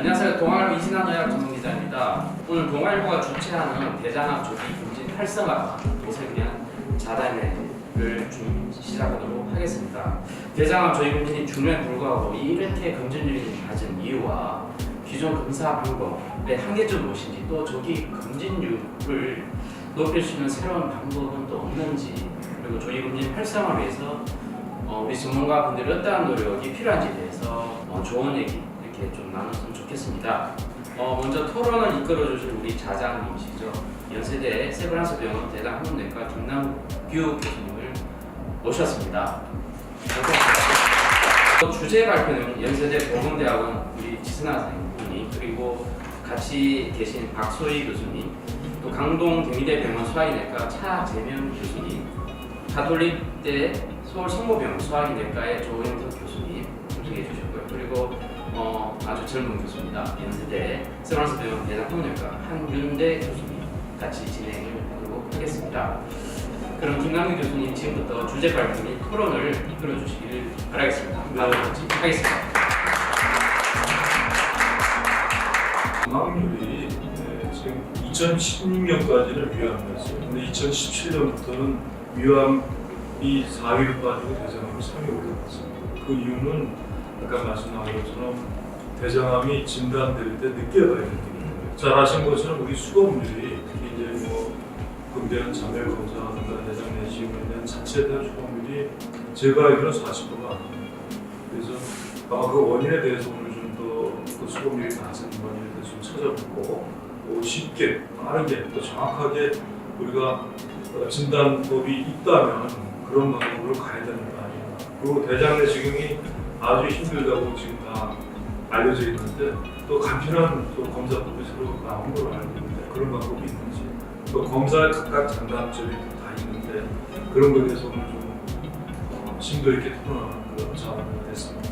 안녕하세요. 동아일보 이진환 의학 전문 기자입니다. 오늘 동아일보가 주최하는 대장암 조기 검진 활성화 위한 자단회를 좀 시작하도록 하겠습니다. 대장암 조기 검진이 중요에 불구하고 이렇게 검진률이 낮은 이유와 기존 검사 방법의 한계점 무엇인지 또 조기 검진률을 높일 수 있는 새로운 방법은 또 없는지 그리고 조기 검진 활성화를 위해서 어, 우리 전문가 분들이 어떠한 노력이 필요한지에 대해서 어, 좋은 얘기 이렇게 좀 나눴으면 좋겠습니다. 어, 먼저 토론을 이끌어 주실 우리 자장님이시죠. 연세대 세브란스 병원 대장 항문내과 김남규 교수님을 모셨습니다. 또 주제 발표는 연세대 보건대학원 우리 지승아 선생님 그리고 같이 계신 박소희 교수님 또 강동 대미대 병원 소아기내과 차재명 교수님 가톨릭대 서울 성모병원 소아기내과의 조영석 교수님 참석해 주셨고요. 그리고 어, 아주 젊은 교수입니다. 연세대 세브란스 병원 대장통내과 한윤대 교수님 같이 진행을 하도록 하겠습니다. 그럼 김남규 교수님 지금부터 주제 발표 및 토론을 이끌어 주시길 바라겠습니다. 바로 하겠습니다. 망률이 네, 지금 2016년까지는 위암이었어요. 근데 2017년부터는 위암이 4위로 빠지고 대장암이 3위 올라갔습니다. 그 이유는 아까 말씀하신 것처럼 대장암이 진단될 때 늦게 봐야 되기 때문에 잘 아신 것처럼 우리 수검률이 특히 이제 뭐 근대한 자멸 검사나 대장 내시경에 대한 자체에 대한 수검률이 제가 알기로는 40%가 안 됩니다. 그래서 아마 그 원인에 대해서 오늘 좀더그 수검률이 낮은 원인에 대해서 좀 찾아보고 또 쉽게 빠르게 또 정확하게 우리가 어, 진단법이 있다면 그런 방법으로 가야 되는 거 아니에요. 그리고 대장 내시경이 아주 힘들다고 지금 다 알려져 있는데 또 간편한 또 검사 법이 새로 나온 걸로 알고 있는데 그런 방법이 있는지 또 검사의 각각 장단점이 다 있는데 그런 것에 대해서 오늘 좀 어, 심도 있게 토론하는 그런 자원을 했습니다.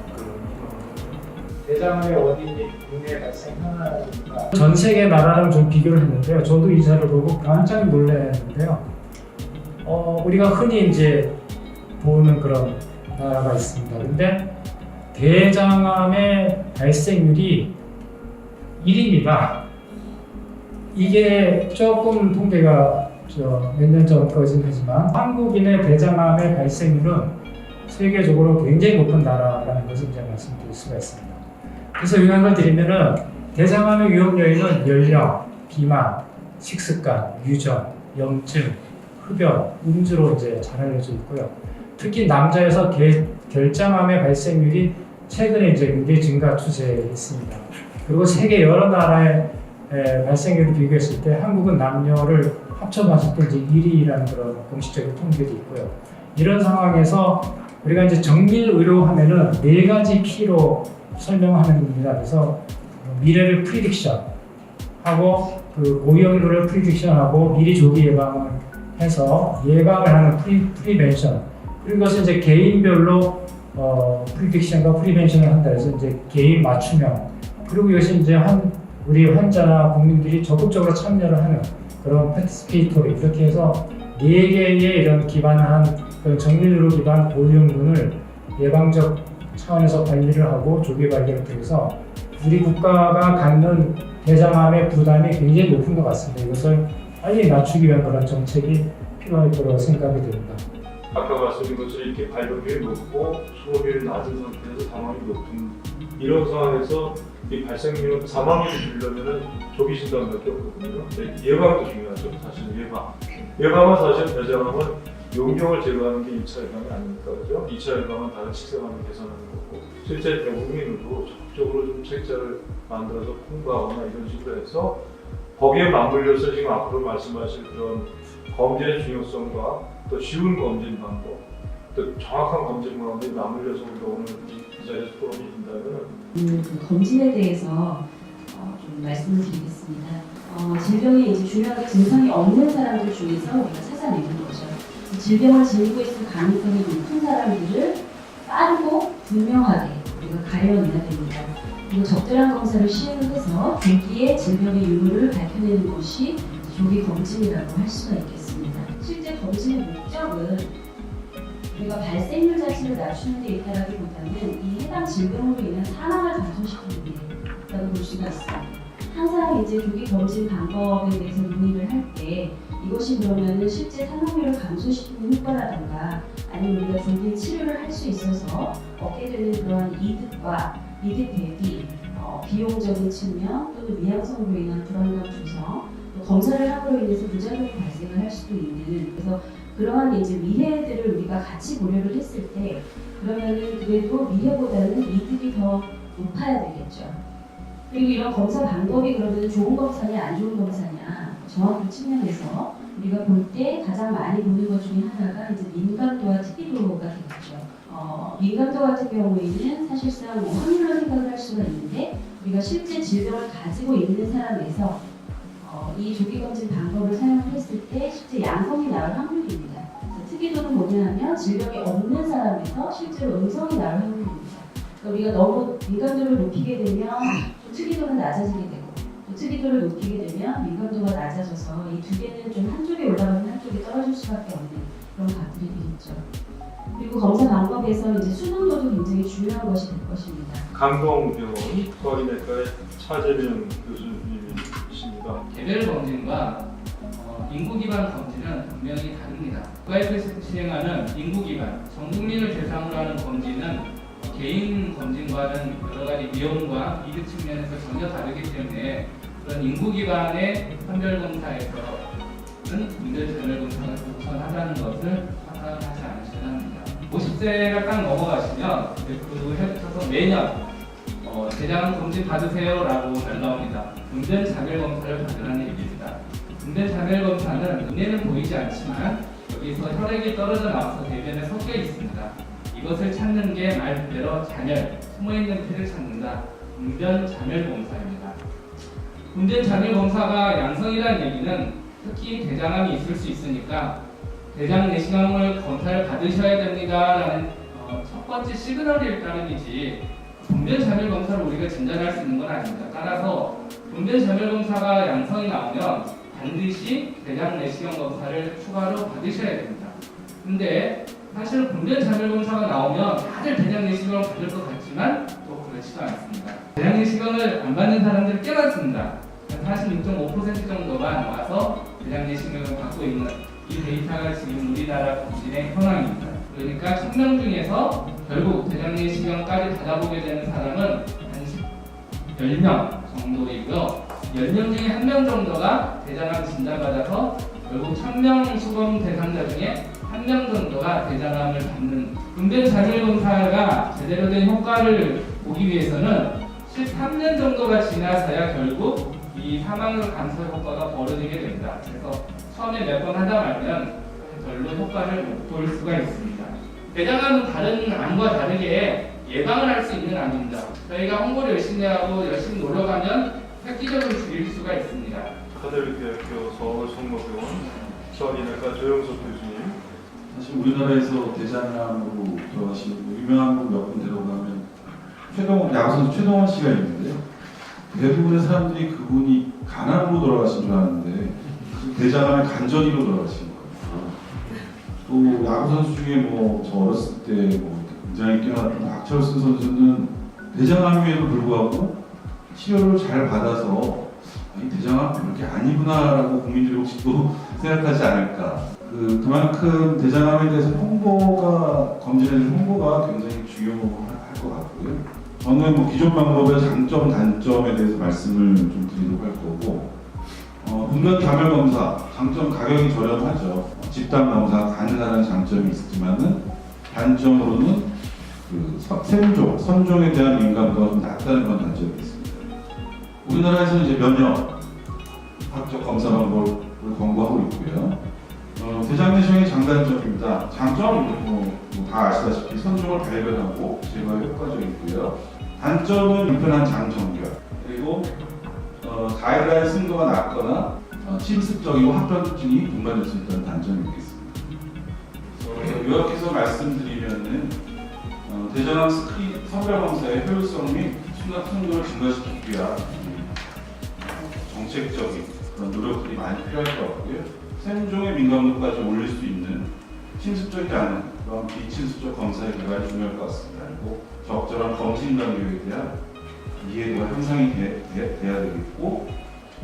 대장암의 원인이 국내에 발생하니까 전 세계 나라랑 좀 비교를 했는데요. 저도 이 자료를 보고 깜짝 놀랐는데요. 어, 우리가 흔히 이제 보는 그런 나라가 있습니다. 근데 대장암의 발생률이 1위입니다. 이게 조금 통계가 몇 년 전까지는 하지만 한국인의 대장암의 발생률은 세계적으로 굉장히 높은 나라라는 것을 이제 말씀드릴 수가 있습니다. 그래서 요약을 드리면은 대장암의 위험 요인은 연령, 비만, 식습관, 유전, 염증, 흡연, 음주로 이제 잘 알려져 있고요. 특히 남자에서 개, 결장암의 발생률이 최근에 이제 굉장히 증가 추세에 있습니다. 그리고 세계 여러 나라의 에, 발생률을 비교했을 때 한국은 남녀를 합쳐봤을 때 이제 1위라는 그런 공식적인 통계도 있고요. 이런 상황에서 우리가 이제 정밀 의료 하면은 네 가지 P로 설명하는 겁니다. 그래서 미래를 프리딕션 하고 그 고위험도를 프리딕션하고 미리 조기 예방을 해서 예방을 하는 프리, 프리벤션 그리고 이제 개인별로 어, 프리딕션과 프리벤션을 한다 해서 이제 개인 맞춤형 그리고 이것이 이제 한 우리 환자나 국민들이 적극적으로 참여를 하는 그런 패스피토리 이렇게 해서 네 개의 이런 기반한 그런 정밀로 기반 고위험군을 예방적 차원에서 관리를 하고 조기 발견을 통해서 우리 국가가 갖는 대장암의 부담이 굉장히 높은 것 같습니다. 이것을 빨리 낮추기 위한 그런 정책이 필요할 거라고 생각이 됩니다. 아까 말씀드린 것처럼 이렇게 발병률이 높고 수호율이 낮은 상태에서 사망이 높은 이런 상황에서 이 발생률 사망률을 줄이려면 조기 진단밖에 없거든요. 예방도 중요하죠. 사실 예방. 예방은 사실 대장암은 용종을 제거하는 게 2차 예방이 아닙니까? 그죠? 2차 예방은 다른 식생활을 개선하는 거고 실제 대국민으로 적극적으로 좀 책자를 만들어서 홍보하거나 이런 식으로 해서 거기에 맞물려서 지금 앞으로 말씀하실 그런 검진의 중요성과 또 쉬운 검진 방법, 또 정확한 검진 방법이 맞물려서 우리가 오늘 이 자리에서 토론이 된다면 음, 그 검진에 대해서 어, 좀 말씀을 드리겠습니다. 어, 질병이 이제 중요하게 증상이 없는 사람들 중에서 우리가 찾아내는 거죠. 질병을 지니고 있을 가능성이 높은 사람들을 빠르고 분명하게 우리가 가려내야 됩니다. 그리고 적절한 검사를 시행해서 조기에 질병의 유무를 밝혀내는 것이 조기 검진이라고 할 수가 있겠습니다. 검진의 목적은 우리가 발생률 자체를 낮추는 데 있다라기보다는 이 해당 질병으로 인한 사망을 감소시키는 데볼 수가 있습니다. 항상 이제 조기 검진 방법에 대해서 논의를 할 때 이것이 그러면은 실제 사망률을 감소시키는 효과라든가 아니면 우리가 조기 치료를 할 수 있어서 얻게 되는 그러한 이득과 이득 대비 어, 비용적인 측면 또는 미양성으로 인한 불안감 조성 또 검사를 함으로 인해서 부작용이 발생을 할 수도 있는 그래서 그러한 이제 미해들을 우리가 같이 고려를 했을 때 그러면은 그래도 미해보다는 이득이 더 높아야 되겠죠. 그리고 이런 검사 방법이 그러면 좋은 검사냐 안 좋은 검사냐 정확한 측면에서 우리가 볼 때 가장 많이 보는 것 중에 하나가 이제 민감도와 특이도가 되겠죠. 어, 민감도 같은 경우에는 사실상 뭐 확률로 생각을 할 수가 있는데 우리가 실제 질병을 가지고 있는 사람에서 어, 이 조기 검진 방법을 사용을 했을 때 실제 양성이 나올 확률입니다. 특이도는 뭐냐하면 질병이 없는 사람에서 실제로 음성이 나올 확률입니다. 그러니까 우리가 너무 민감도를 높이게 되면 또 특이도는 낮아지게 되고 또 특이도를 높이게 되면 민감도가 낮아져서 이 두 개는 좀 한쪽에 올라가면 한쪽에 떨어질 수밖에 없는 그런 각들이 되겠죠. 그리고 검사 방법에서 이제 수능도도 굉장히 중요한 것이 될 것입니다. 감동병원 소아기내과의 차재명 교수님이십니다. 개별 검진과 어, 인구 기반 검진은 분명히 다릅니다. 국가에서 시행하는 인구 기반, 전 국민을 대상으로 하는 검진은 어, 개인 검진과는 여러 가지 위험과 이득 측면에서 전혀 다르기 때문에 그런 인구 기반의 선별 검사에서는 인들 전열 검사가 우선하다는 것을 생각하지 않으셔야 합니다. 50세가 딱 넘어가시면 그 해부터 매년 어, 대장 검진 받으세요라고 날라옵니다. 운전 자멸 검사를 받으라는 얘기입니다. 운전 자멸 검사는 눈에는 보이지 않지만 여기서 혈액이 떨어져 나와서 대변에 섞여 있습니다. 이것을 찾는 게 말 그대로 잔열, 숨어있는 피를 찾는다. 운전 자멸 검사입니다. 운전 자멸 검사가 양성이라는 얘기는 특히 대장암이 있을 수 있으니까 대장 내시경을 검사를 받으셔야 됩니다라는 어, 첫 번째 시그널일 따름이지 분변 자멸 검사를 우리가 진단할 수 있는 건 아닙니다. 따라서 분변 자멸 검사가 양성이 나오면 반드시 대장 내시경 검사를 추가로 받으셔야 됩니다. 근데 사실 분변 자멸 검사가 나오면 다들 대장 내시경을 받을 것 같지만 또 그렇지도 않습니다. 대장 내시경을 안 받는 사람들이 꽤 많습니다. 46.5% 정도만 와서 대장 내시경을 받고 있는 이 데이터가 지금 우리나라 검진의 현황입니다. 그러니까 1000명 중에서 결국 대장 내시경까지 받아보게 되는 사람은 한 10명 정도이고요. 10명 중에 1명 정도가 대장암 진단받아서 결국 1000명 수검 대상자 중에 1명 정도가 대장암을 받는 분변 자멸 검사가 제대로 된 효과를 보기 위해서는 13년 정도가 지나서야 결국 이 사망률 감소 효과가 벌어지게 됩니다. 그래서 처음에 몇 번 하다 말면 별로 효과를 못 볼 수가 있습니다. 대장암은 다른 암과 다르게 예방을 할 수 있는 암입니다. 저희가 홍보를 열심히 하고 열심히 노력하면 획기적으로 줄일 수가 있습니다. 카톨릭대학교 서울 성모병원 소아기내과 조영석 교수님. 사실 우리나라에서 대장암으로 돌아가신 유명한 분 몇 분 데려가면 최동원 야구 선수 최동원 씨가 있는데 대부분의 사람들이 그분이 간암으로 돌아가신 줄 아는데 그 대장암의 간절기로 돌아가신 거예요. 또 야구 선수 중에 뭐 저 어렸을 때뭐 굉장히 뛰어났던 박철순 선수는 대장암임에도 불구하고 치료를 잘 받아서 이 대장암 그렇게 아니구나라고 국민들이 혹시 또 생각하지 않을까. 그 그만큼 대장암에 대해서 홍보가 대한 홍보가 굉장히 중요할 것 같고요. 저는 뭐 기존 방법의 장점 단점에 대해서 말씀을 좀 드리도록 할 거고 어, 분변 자멸 검사 장점 가격이 저렴하죠. 어, 집단 검사 가능하다는 장점이 있지만은 단점으로는 그 선- 생종 선종에 대한 민감도가 좀 낮다는 건 단점이 있습니다. 우리나라에서는 이제 면역 학적 검사 방법을 권고하고 있고요. 어, 대장내시경의 장단점입니다. 장점은 뭐, 뭐 다 아시다시피 선종을 발견하고 제거에 효과적이고요. 단점은 불편한 장 정결 그리고 어, 가이드라인 승도가 낮거나 어, 침습적이고 합병증이 동반될 수 있다는 단점이 있겠습니다. 요약해서 말씀드리면은 어, 대장암 스크린 선별 검사의 효율성 및 순간 성도를 증가시키기 위한 어, 정책적인 그런 노력들이 많이 필요할 것 같고요. 생종의 민감도까지 올릴 수 있는 침습적이지 않은 그런 비침습적 검사의 개발이 중요할 것 같습니다. 그리고 적절한 검진 간격에 대한 이해도가 향상이 돼야 되겠고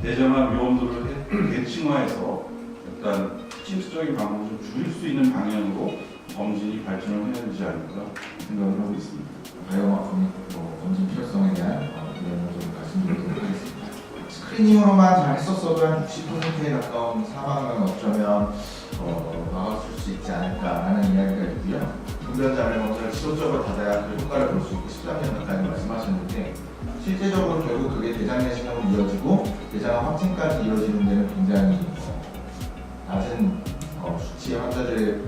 대장암 위험도를 대- 대칭화해서 일단 특징적인 방법을 좀 줄일 수 있는 방향으로 검진이 발전을 해야 되지 않을까 생각을 하고 있습니다. 바이오마커 뭐 검진 필요성에 대한 어, 내용을 좀 말씀드리도록 하겠습니다. 스크리닝으로만 잘 했었어도 한 60%에 가까운 사망은 어쩌면 어, 막아줄 수 있지 않을까라는 이야기가 있고요. 분변자를 검사를 지속적으로 받아야 그 효과를 볼 수 있고 13년 가까이 말씀하셨는데 실제적으로 결국 그게 대장 내시경으로 이어지고 대장 확진까지 이어지는 데는 굉장히 어, 낮은 어, 수치의 환자들의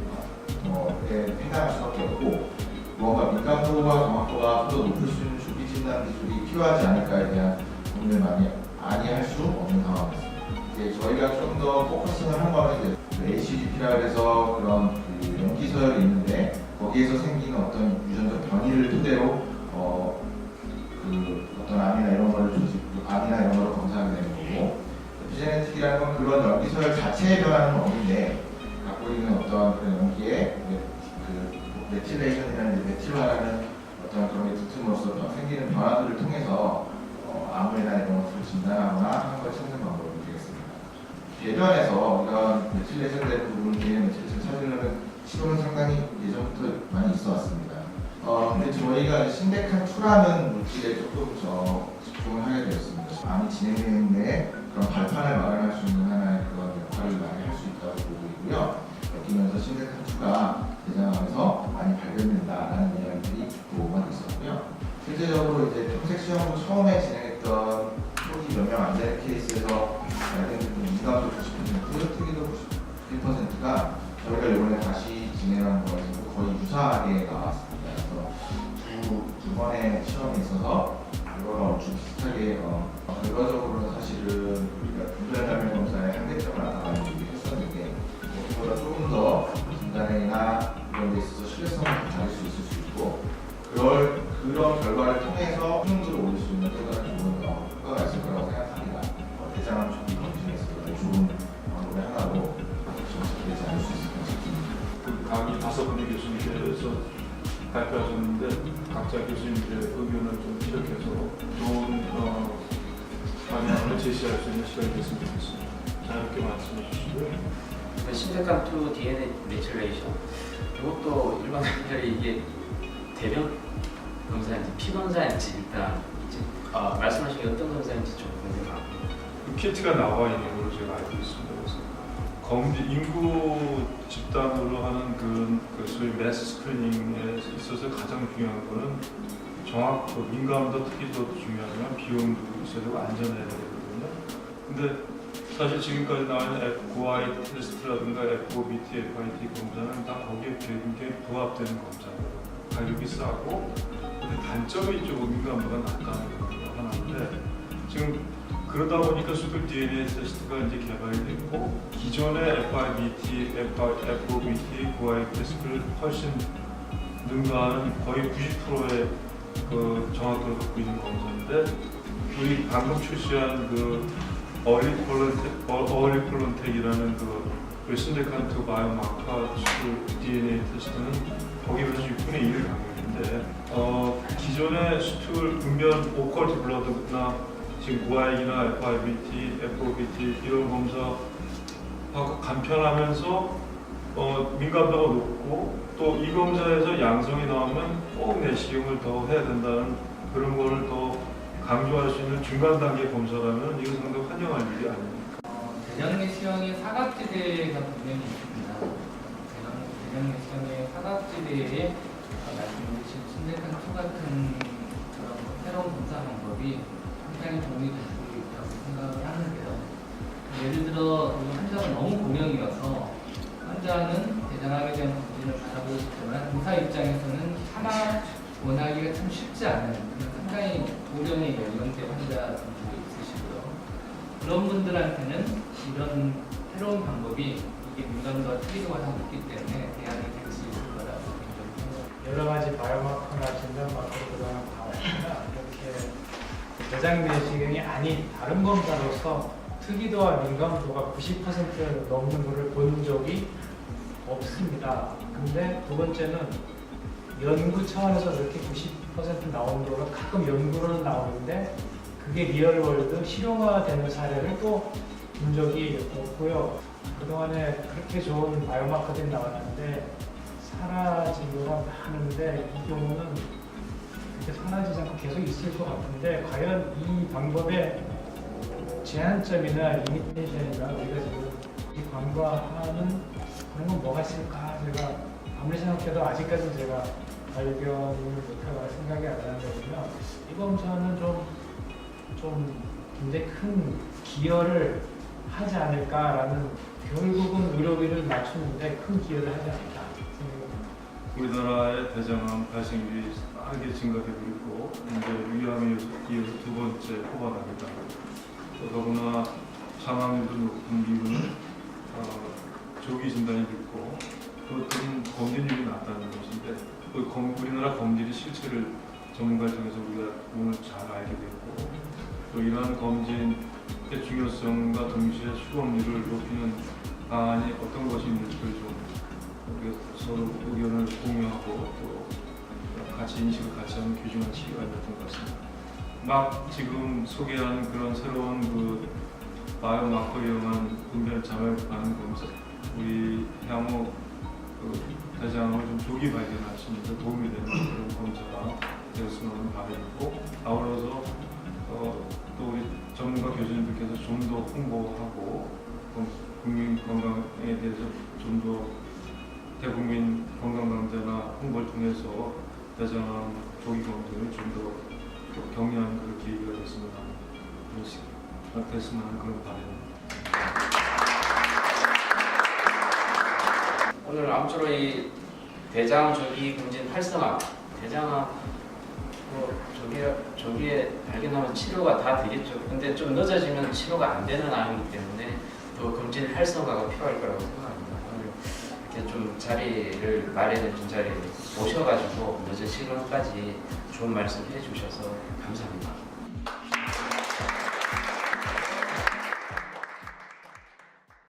어, 에 해당할 수밖에 없고 무언가 민감도와 정확도가 좀더 높을 수 있는 조기 진단 기술이 필요하지 않을까에 대한 고민을 많이 많이 할 수 없는 상황입니다. 이제 저희가 좀 더 포커싱을 한 거는 이제 그 ACGP라 그래서 그런 그 연기 서열이 있는데 거기에서 생기는 어떤 유전적 변이를 토대로 어, 그 어떤 암이나 이런 거를 조직 암이나 이런 거를 검사하게 되는 거고 에피제네틱이라는 건 그런 연기 서열 자체의 변화는 없는데 있는 어떤 그런 연기의 그 메틸레이션이라는 메틸화라는 어떤 그런 게 붙음으로써 또 생기는 변화들을 통해서 어, 암이나 이런 것을 진단하거나 하는 걸 찾는 방법이 되겠습니다. 배변에서 이런 메틸레이션 된 부분을 DNA 메틸레이션 찾으려는 시도는 상당히 예전부터 많이 있어 왔습니다. 어, 근데 저희가 신데칸 2라는 물질에 조금 더 집중을 하게 되었습니다. 암이 진행되는데 실제적으로 이제 평색 시험으로 처음에 진행했던 초기 몇 명 안 되는 케이스에서 발견된 민감도 90%, 특이도 91%가 저희가 이번에 다시 진행한 거에서 거의 유사하게 나왔습니다. 그래서 두, 두 번의 시험에 있어서 이거랑 얼추 비슷하게 어, 결과적으로는 사실은 우리가 분별감의 검사의 한계점을 나타나는 했었는데 그보다 조금 더 진단이나 이런 데 있어서 신뢰성을 가질 수 있을 수 있고 그럴 그런 결과를 통해서 수능도를 올릴 수 있는 또 다른 좋은 어, 효과가 있을 거라고 생각합니다. 어, 대장암 초기 검진에서 좋은 방법의 하나로 정착되지 않을 수 있을 것 싶습니다. 그 강의 다섯 분의 교수님께서 발표하셨는데 각자 교수님들의 의견을 좀 피력해서 좋은 어, 방향을 제시할 수 있는 시간이 됐으면 좋겠습니다. 자 이렇게 말씀해 주시고요. 그 신데칸2 DNA 메틸레이션 이것도 일반 분들이 이게 대변 검사인지 피 검사인지 일단 이제 아, 말씀하신 게 어떤 검사인지 좀 궁금하고 그 키트가 나와 있는 걸로 제가 알고 있습니다. 그래서 검진 인구 집단으로 하는 그, 그 소위 매스 스크리닝에 있어서 가장 중요한 거는 정확 그 민감도 특이도 중요하지만 비용도 있어야 되고 안전해야 되거든요. 근데 사실 지금까지 있는 F9i 테스트라든가 F5BT, FIT 검사는 다 거기에 굉장히 부합되는 검사예요. 가격이 싸고 단점이 민감도가 낮다는 거 하나인데 지금 그러다 보니까 슈퍼 DNA 테스트가 이제 개발이 됐고 기존의 FIBT, FOBT, 9i 테스트를 훨씬 능가하는 거의 90%의 그 정확도를 갖고 있는 검사인데 우리 방금 출시한 그 어리 콜론텍, 어리 콜론텍이라는 그 웨슨데칸트 바이오마카 슈퍼 DNA 테스트는 거기에서 6분의 1을 강력 인데 어, 기존의 수출 분변 오컬트 블러드나 지금 구아익이나 FIBT, FOBT 이런 검사하고 간편하면서 어, 민감도가 높고 또 이 검사에서 양성이 나오면 꼭 내시경을 더 해야 된다는 그런 거를 더 강조할 수 있는 중간 단계 검사라면 이거 상당히 환영할 일이 아닙니다. 어, 대장 내시경의 사각지대가 분명히 있습니다. 대장, 대장 내시경의 사각지대에 말씀 주신 신대칸 2 같은 그런 새로운 검사 방법이 굉장히 도움이 될 수 있다고 생각을 하는데요. 예를 들어 이 환자가 너무 고령이어서 환자는 대장암에 대한 검진을 받아보고 싶지만 의사 입장에서는 차마 원하기가 참 쉽지 않은 상당히 고령의 연령대 환자분들이 있으시고요. 그런 분들한테는 이런 새로운 방법이 이게 민감도가 특이도가 다 높기 때문에 대안이 여러 가지 바이오마커나 진단 마커들은 다 이렇게 대장 내시경이 아닌 다른 검사로서 특이도와 민감도가 90%를 넘는 것을 본 적이 없습니다. 근데 두 번째는 연구 차원에서 그렇게 90% 나오는 거가 가끔 연구로는 나오는데 그게 리얼월드 실용화되는 사례를 또 본 적이 없고요. 그동안에 그렇게 좋은 바이오마커들이 나왔는데 사라지거나 하는데 이 경우는 그렇게 사라지지 않고 계속 있을 것 같은데 과연 이 방법의 제한점이나 리미테이션이나 우리가 지금 이 관과하는 그런 건 뭐가 있을까 제가 아무리 생각해도 아직까지는 제가 발견을 못하고 생각이 안 나는데요. 이번 저는 좀, 좀 굉장히 큰 기여를 하지 않을까라는 결국은 의료비를 맞추는데 큰 기여를 하지 않을까. 우리나라의 대장암 발생률이 빠르게 증가되고 있고 이제 위암에 이어서 두 번째 호반합니다. 또 더구나 사망률도 높은 이유는 어, 조기 진단이 늦고 그것들은 검진율이 낮다는 것인데 그 검, 우리나라 검진의 실체를 전문가를 통해서 우리가 오늘 잘 알게 됐고 또 이러한 검진의 중요성과 동시에 수검률을 높이는 방안이 어떤 것이 있는지를 좀 우리가 서로 의견을 공유하고 또 같이 인식을 같이 하는 귀중한 시기가 있었던 것 같습니다. 막 지금 소개한 그런 새로운 그 바이오마커 이용한 분별 자멸하는 검사, 우리 향후 그 대장을 좀 조기 발견할 수 있는 데 도움이 되는 그런 검사가 되었으면 하는 바람이 있고 아울러서 어, 또 우리 전문가 교수님들께서 좀 더 홍보하고 어, 국민 건강에 대해서 좀더 대국민 건강강좌나 홍보를 통해서 대장암 조기 검진을 좀더 격려하는 그런 계기가 됐으면 하는 그런 시, 됐으면 하는 그런 바람입니다. 오늘 아무쪼록 이 대장 조기 검진 활성화, 대장암 뭐 조기에 조기에 발견하면 치료가 다 되겠죠. 근데 좀 늦어지면 치료가 안 되는 암이기 때문에 더 검진 활성화가 필요할 거라고 좀 자리를 마련해 준 자리에 오셔가지고 늦은 시간까지 좋은 말씀 해주셔서 감사합니다.